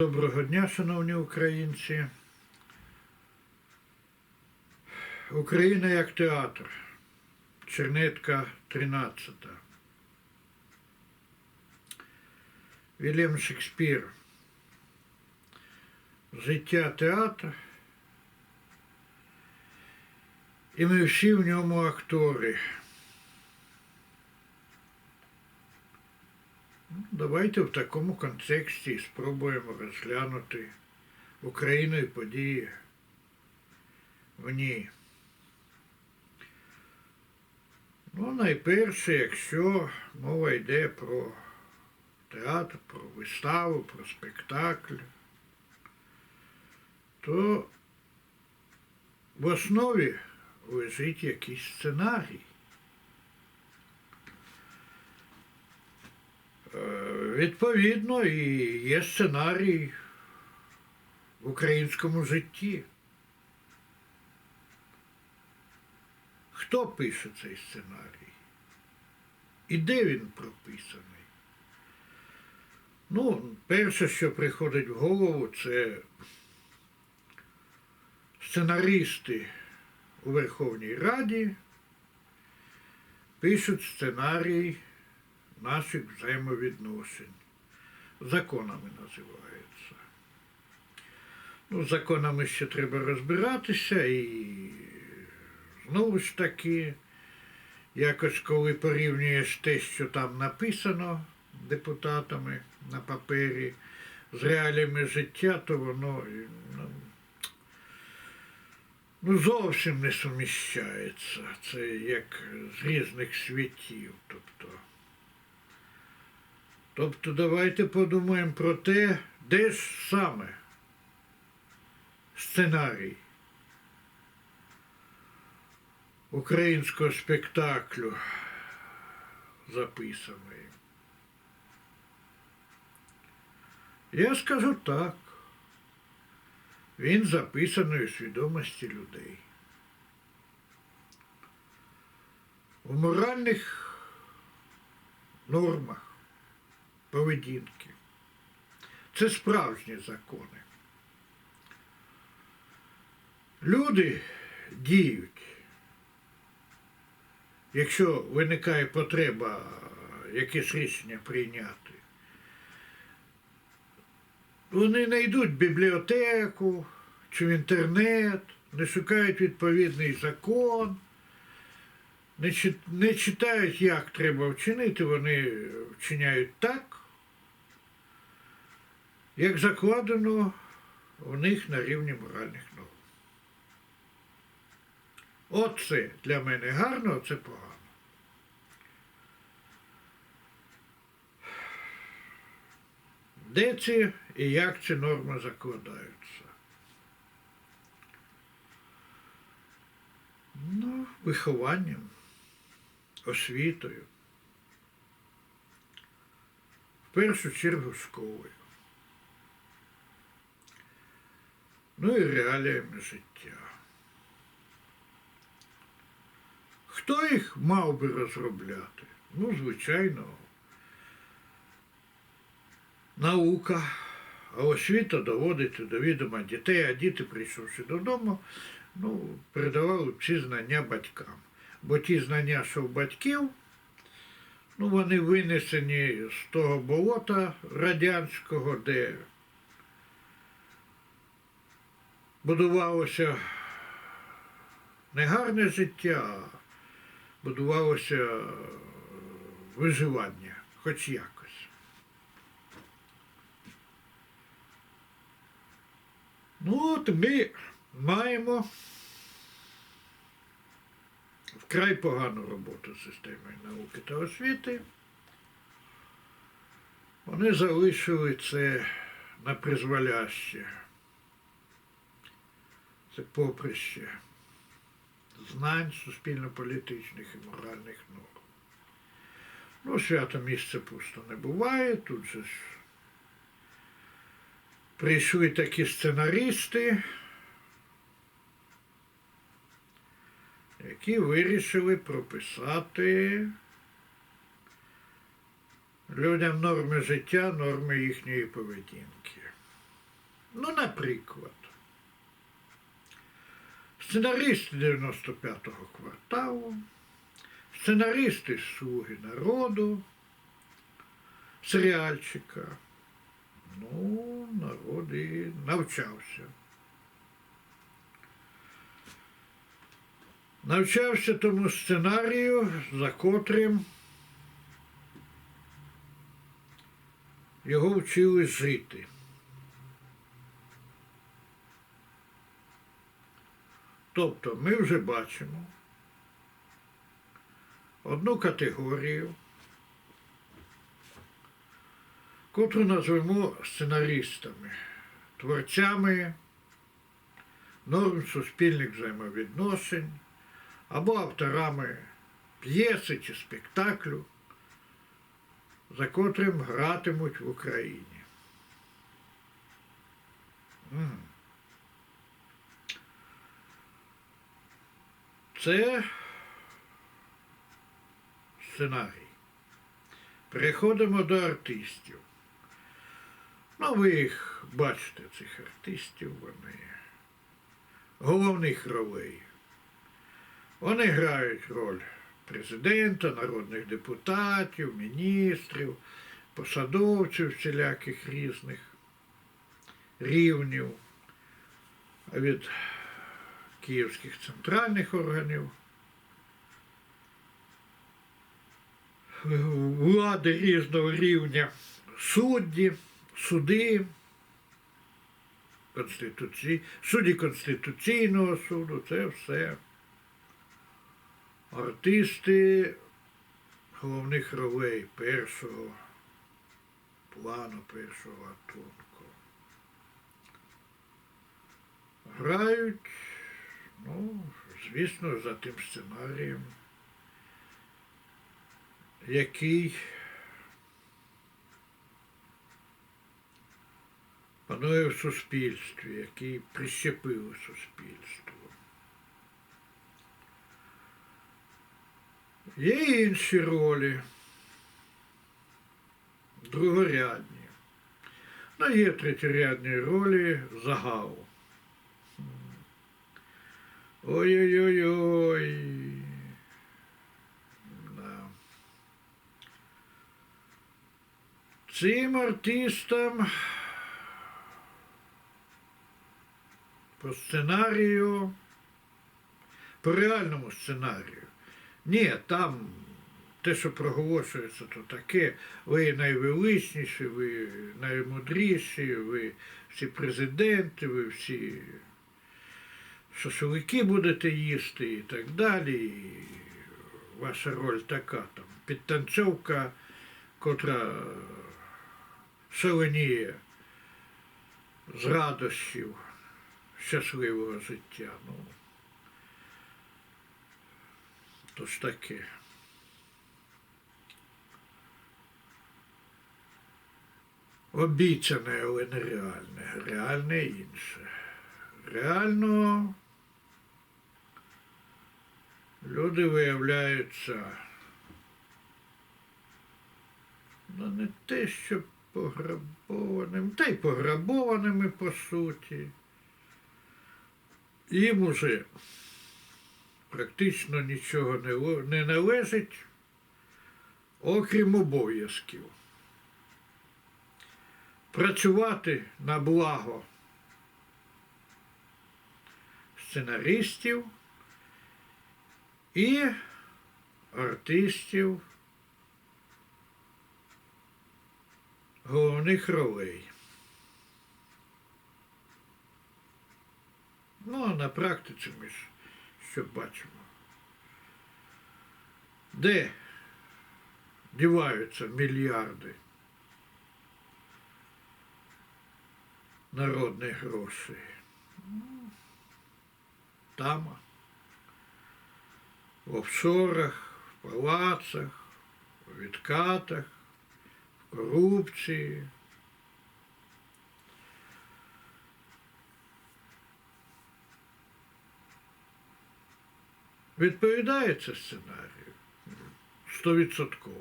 Доброго дня, шановні українці. Україна як театр. Чернетка 13. Вільям Шекспір. Життя театр. І ми всі в ньому актори. Давайте в такому контексті спробуємо розглянути Україну і події в ній. Ну, найперше, якщо мова йде про театр, про виставу, про спектакль, то в основі лежить якийсь сценарій. Відповідно, і є сценарій в українському житті. Хто пише цей сценарій? І де він прописаний? Ну, перше, що приходить в голову, це сценаристи у Верховній Раді пишуть сценарій наших взаємовідносин. Законами називається. Ну, законами ще треба розбиратися і знову ж таки, якось коли порівнюєш те, що там написано депутатами на папері з реаліями життя, то воно ну, ну, зовсім не суміщається. Це як з різних світів. Тобто, тобто давайте подумаємо про те, де ж саме сценарій українського спектаклю записаний. Я скажу так. Він записаний у свідомості людей. У моральних нормах поведінки. Це справжні закони. Люди діють. Якщо виникає потреба якесь рішення прийняти, вони не йдуть в бібліотеку чи в інтернет, не шукають відповідний закон, не, читають, як треба вчинити, вони вчиняють так, як закладено у них на рівні моральних норм. Оце для мене гарно, а це погано. Де ці і як ці норми закладаються? Ну, вихованням, освітою. В першу чергу школою. Ну і реаліями життя. Хто їх мав би розробляти? Ну, звичайно, наука, а освіта доводити до відома дітей, а діти, прийшовши додому, ну, передавали ці знання батькам. Бо ті знання, що в батьків, ну, вони винесені з того болота радянського, де будувалося не гарне життя, будувалося виживання, хоч якось. Ну, от ми маємо вкрай погану роботу з системою науки та освіти. Вони залишили це на призволяще. Поприще знань суспільно-політичних і моральних норм. Ну, свято місце пусто не буває, тут же ж прийшли такі сценаристи, які вирішили прописати людям норми життя, норми їхньої поведінки. Ну, наприклад, сценаристи 95-го кварталу, сценаристи Слуги народу, серіальчика. Ну, народ і навчався. Навчався тому сценарію, за котрим його вчили жити. Тобто ми вже бачимо одну категорію, котру назвемо сценаристами, творцями норм суспільних взаємовідносин або авторами п'єси чи спектаклю, за котрим гратимуть в Україні. Це сценарій. Переходимо до артистів. Ну, ви їх бачите, цих артистів, вони головних ролей. Вони грають роль президента, народних депутатів, міністрів, посадовців всіляких різних рівнів від київських центральних органів влади різного рівня, судді, суди, Конституції, судді Конституційного суду, це все артисти головних ролей першого плану, першого гатунку. Грають, ну, звісно, за тим сценарієм, який панує в суспільстві, який прищепив суспільство. Є й інші ролі, другорядні. Ну, є третєрядні ролі загалу. Ой-ой-ой-ой. Да. Цим артистам по сценарію, по реальному сценарію. Ні, там те, що проголошується, то таке, ви найвеличніші, ви наймудріші, ви всі президенти, ви всі шашлики будете їсти і так далі. І ваша роль така там підтанцьовка, котра шаленіє з радощів щасливого життя. Ну, то ж таке. Обіцяне, але не реальне. Інше. Реально люди виявляються ну, не те, що пограбованим, та й пограбованими по суті. Їм уже практично нічого не, належить, окрім обов'язків. Працювати на благо сценаристів і артистів головних ролей. Ну, а на практиці ми ж що бачимо. Де діваються мільярди народних грошей? Ну, Там, в офшорах, в палацах, в відкатах, в корупції. Відповідає це сценарію стовідсотково.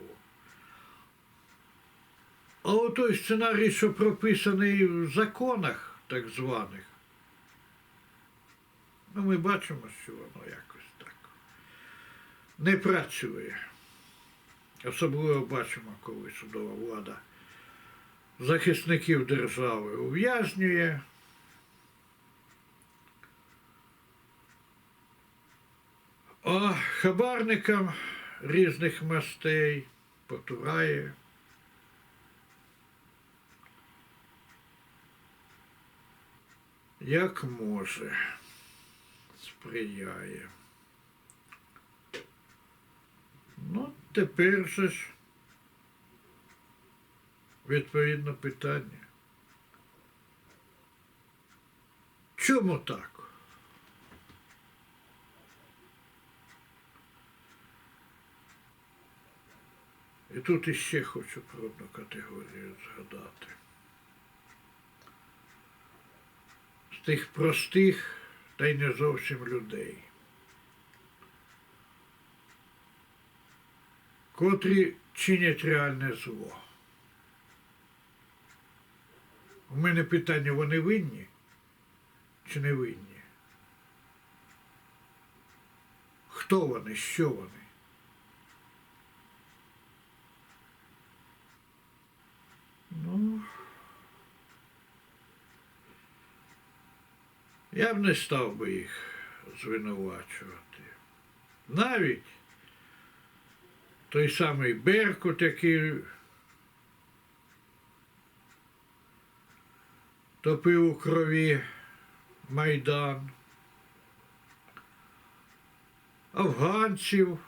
А от той сценарій, що прописаний в законах, так званих. Ну, ми бачимо, що воно якось не працює. Особливо бачимо, коли судова влада захисників держави ув'язнює. А хабарникам різних мастей потурає. Як може, сприяє. Ну, тепер же ж відповідно питання. Чому так? І тут іще хочу про одну категорію згадати. З тих простих та й не зовсім людей, котрі чинять реальне зло. У мене питання, вони винні чи не винні? Хто вони, що вони? Ну, я б не став би їх звинувачувати. Навіть той самий Беркут, який топив у крові Майдан, афганців,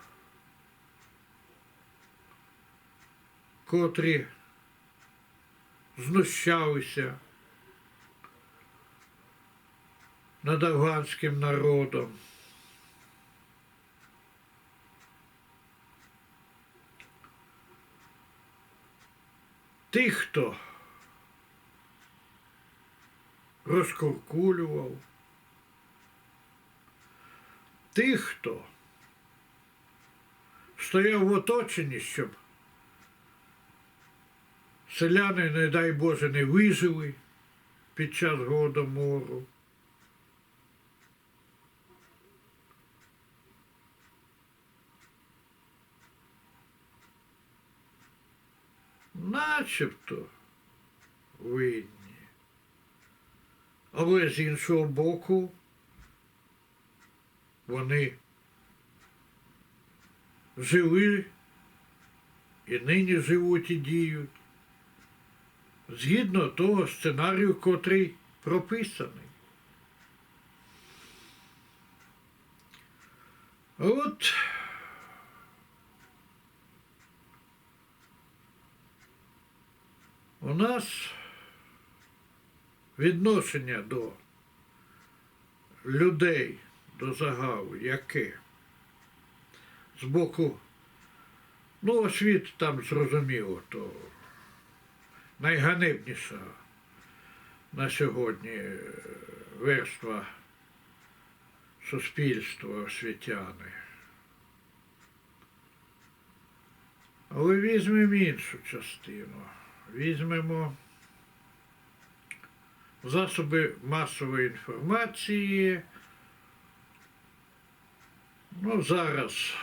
котрі знущалися над афганським народом. Тих, хто? Розкуркулював, тих, хто? Стояв в оточенні, щоб селяни, не дай Боже, не вижили під час голодомору. Начебто винні. Але з іншого боку вони жили і нині живуть і діють згідно того сценарію, котрий прописаний. От у нас відношення до людей, до загалу, яке з боку, ну, освіт там зрозуміло, то найганебніша на сьогодні е, верства суспільства освітяни. Але візьмемо іншу частину. Візьмемо засоби масової інформації. Ну, зараз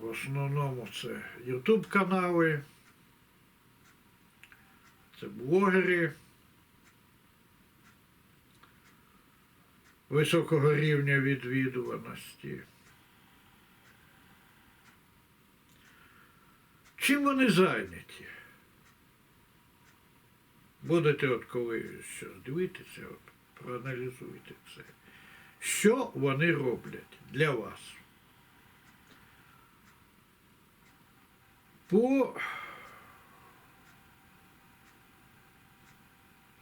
в основному це Ютуб канали, це блогери високого рівня відвідуваності. Чим вони зайняті? Будете от коли щось дивитися, от, проаналізуйте це. Що вони роблять для вас? По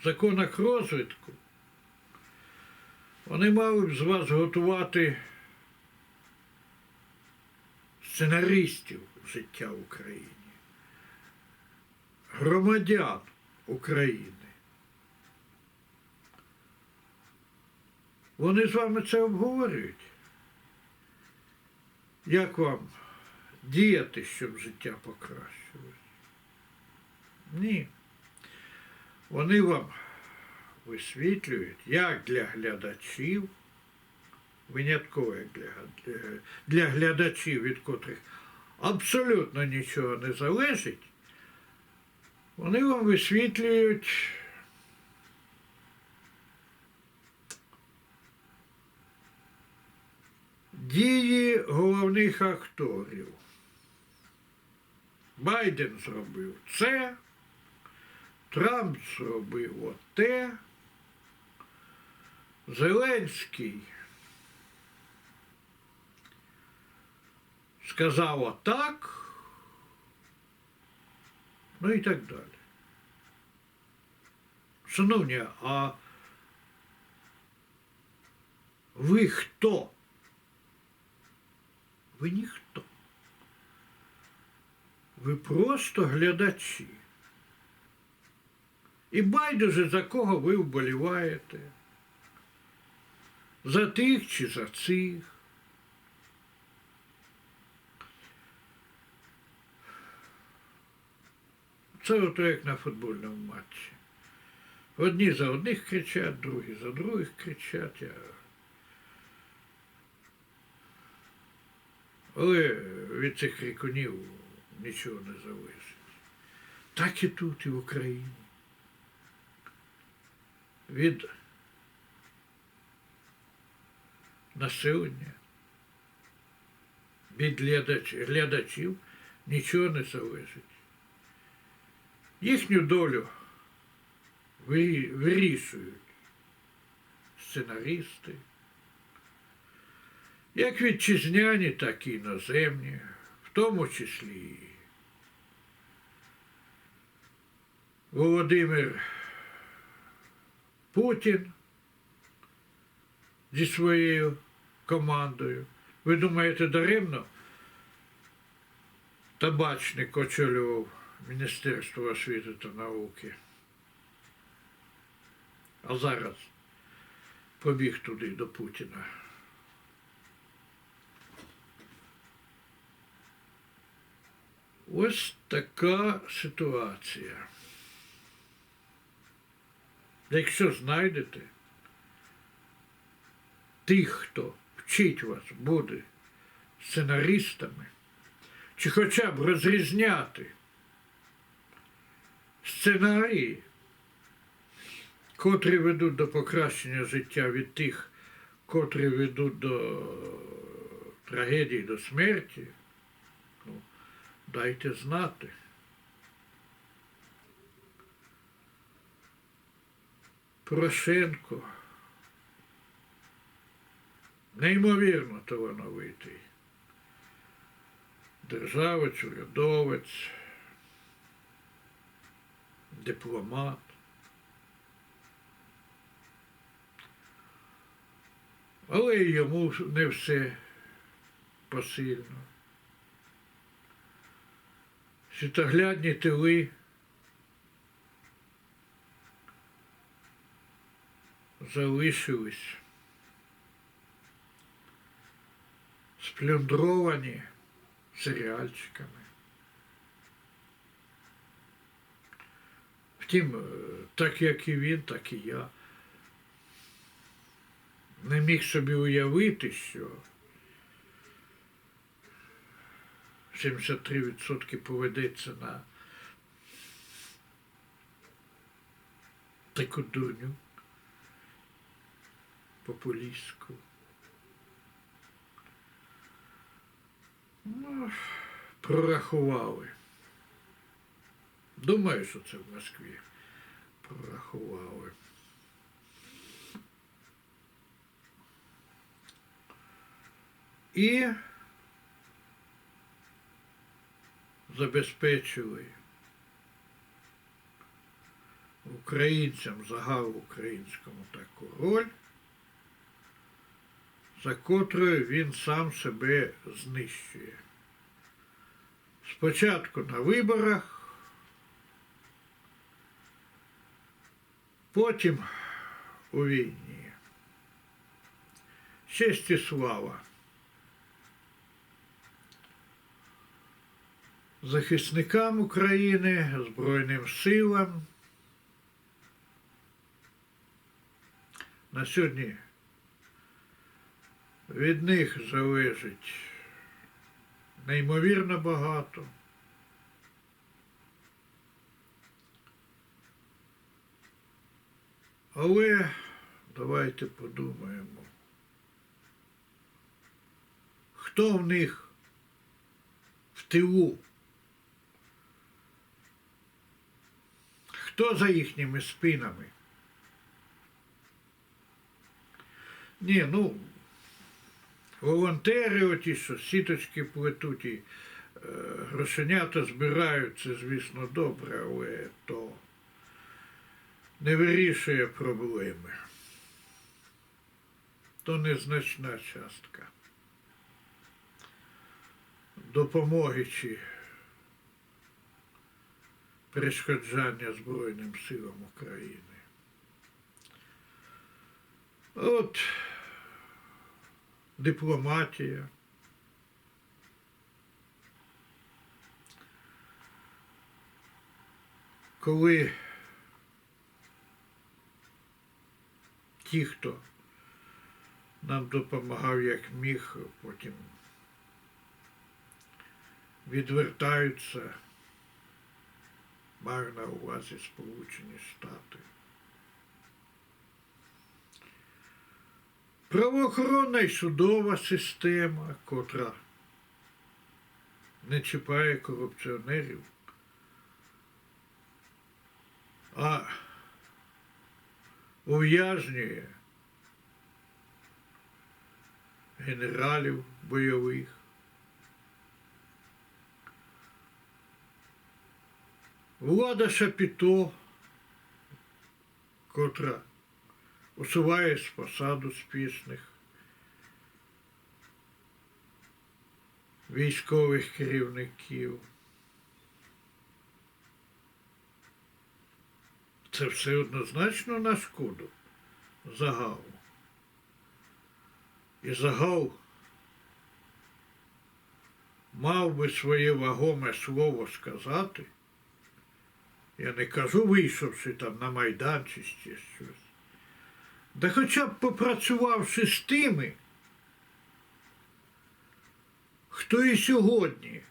законах розвитку вони мали б з вас готувати сценаристів життя в Україні, громадян України. Вони з вами це обговорюють. Як вам діяти, щоб життя покращилось? Ні. Вони вам висвітлюють як для глядачів, винятково як для, для, глядачів, від котрих абсолютно нічого не залежить, вони вам висвітлюють дії головних акторів. Байден зробив це, Трамп зробив оте, Зеленський сказав отак, ну і так далі. Шановні, а ви хто? Ви ніхто. Ви просто глядачі. І байдуже за кого ви вболіваєте. За тих чи за цих. Це ото як на футбольному матчі. Одні за одних кричать, другі за других кричать. Але від цих крикунів нічого не залежить. Так і тут, і в Україні. Від населення, від глядач, глядачів нічого не залежить. Їхню долю вирішують сценаристи, як вітчизняні, так і іноземні, в тому числі Володимир Путін зі своєю командою. Ви думаєте, даремно табачник очолював Міністерство освіти та науки? А зараз побіг туди до Путіна. Ось така ситуація. Якщо знайдете тих, хто вчить вас буде сценаристами, чи хоча б розрізняти сценарії, котрі ведуть до покращення життя від тих, котрі ведуть до трагедії, до смерті, ну, дайте знати. Порошенко. Неймовірно талановитий. Державець, урядовець, дипломат. Але й йому не все посильно. Світоглядні тили залишились сплюндровані серіальчиками. Втім, е, так як і він, так і я не міг собі уявити, що 73% поведеться на таку дурню популістську. Ну, прорахували. Думаю, що це в Москві прорахували. І забезпечили українцям загал українському таку роль, за котрою він сам себе знищує. Спочатку на виборах, потім у війні. Честь і слава. Захисникам України, Збройним силам, на сьогодні від них залежить неймовірно багато. Але давайте подумаємо, хто в них в тилу, хто за їхніми спинами. Ні, ну, волонтери оті, що сіточки плетуть і е, грошенята збирають, це, звісно, добре, але то не вирішує проблеми. То незначна частка допомоги чи перешкоджання Збройним силам України. От дипломатія. Коли ті, хто нам допомагав як міг, потім відвертаються, маю на увазі Сполучені Штати. Правоохоронна і судова система, котра не чіпає корупціонерів, а ув'язнює генералів бойових. Влада Шапіто, котра усуває з посаду спішних військових керівників. Це все однозначно на шкоду загалу. І загал мав би своє вагоме слово сказати. Я не кажу, вийшовши там на Майдан чи ще щось. Да хоча б попрацювавши з тими, хто і сьогодні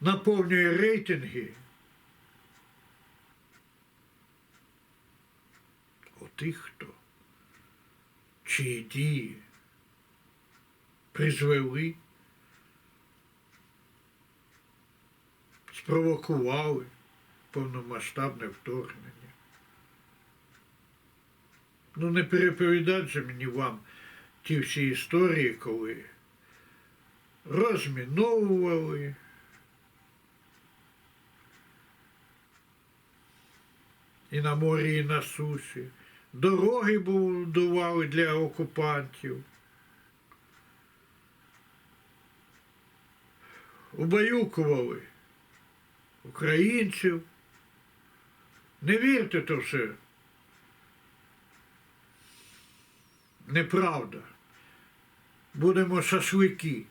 наповнює рейтинги тих, хто чиї дії призвели, спровокували повномасштабне вторгнення. Ну, не переповідати же мені вам ті всі історії, коли розміновували, і на морі, і на суші, дороги будували для окупантів. Убаюкували українців. Не вірте то все. Неправда. Будемо шашлики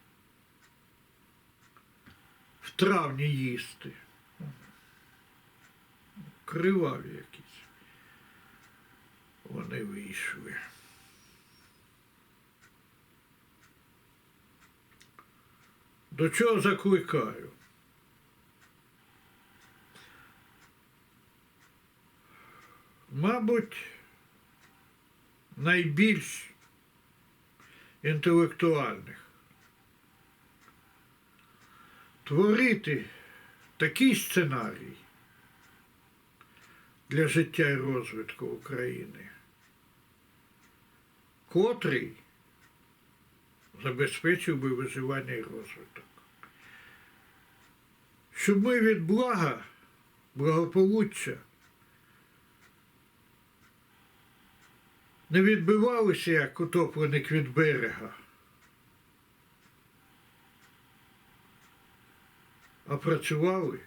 в травні їсти. Криваві. Вони вийшли. До чого закликаю? Мабуть, найбільш інтелектуальних. Творити такий сценарій для життя і розвитку України, котрий забезпечив би виживання і розвиток. Щоб ми від блага, благополуччя не відбивалися як утопленик від берега, а працювали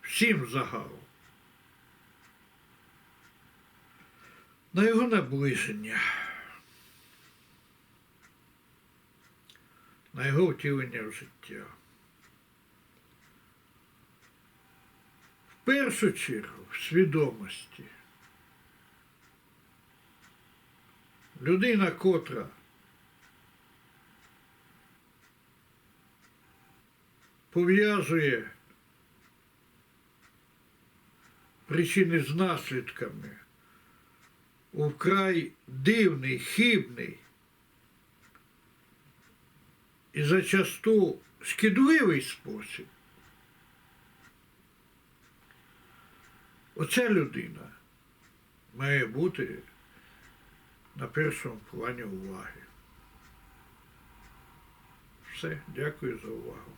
всім загалом. На його наближення, на його втілення в життя. В першу чергу в свідомості Людина, котра пов'язує причини з наслідками у вкрай дивний, хибний зачасту шкідливий спосіб. Оця людина має бути на першому плані уваги. Все, дякую за увагу.